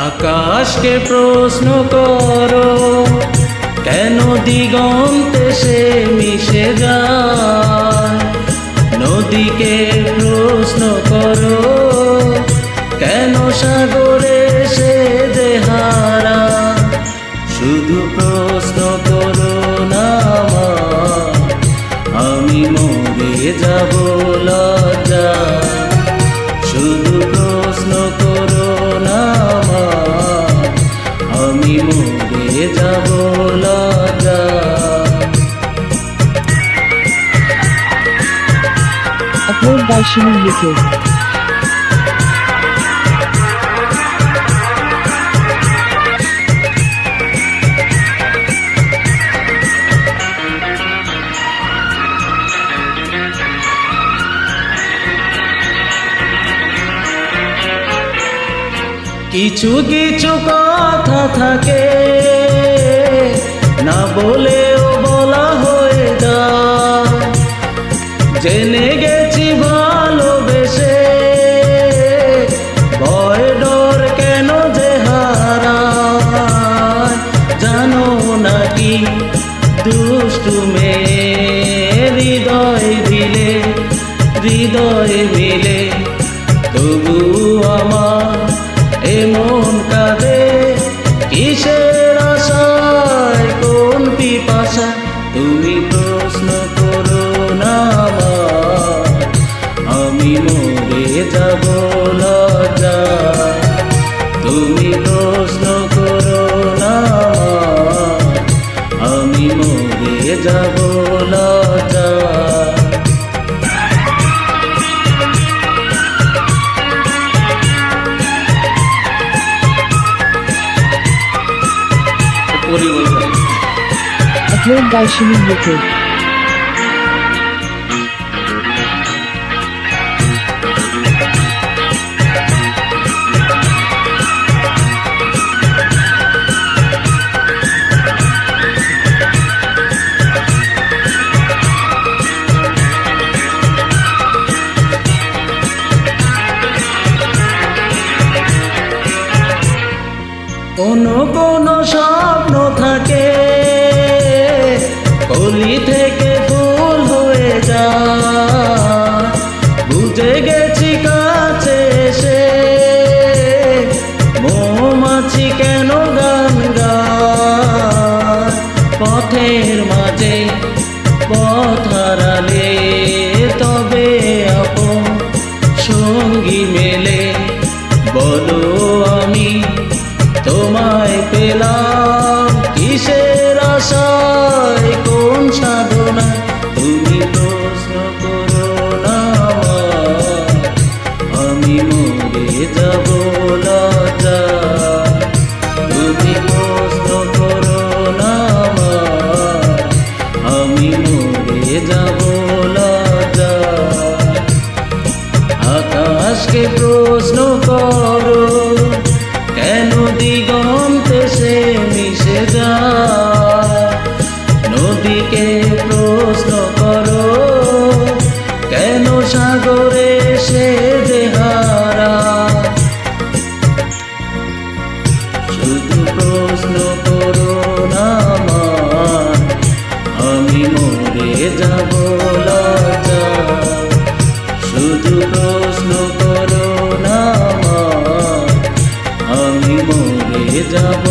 আকাশকে প্রশ্ন করো কেন দিগন্তে সে মিশে যায়? নদীকে প্রশ্ন করো কেন সাগরে Upload by Shinu YouTube. কিছু কিছু কথা থাকে না বলা দুষ্টু হৃদয় দিলে, হৃদয় মিলে তবু আমার এমন কাঁদে। কিসের আশায় কোন পিপাসা? তুমি প্রশ্ন করো না আমি মরে যাব লজ্জা। তুমি প্রশ্ন যাব লজ্জা Upload by Shinu YouTube. কোনো কোনো স্বপ্ন থাকে, কলি থেকে ফুল হয়ে যা। বুঝে গেছি কাছে এসে মৌমাছি কেন গান পথের মাঝে পথ হারালে তোমায় পেলাম। কিসের আশায়? কোন সাধনা তুমি প্রশ্ন করো না আমি মরে যাব করো আকাশকে প্রশ্ন করো, কেন মরে যাব শুধু প্রশ্ন করো না আমি মরে যাব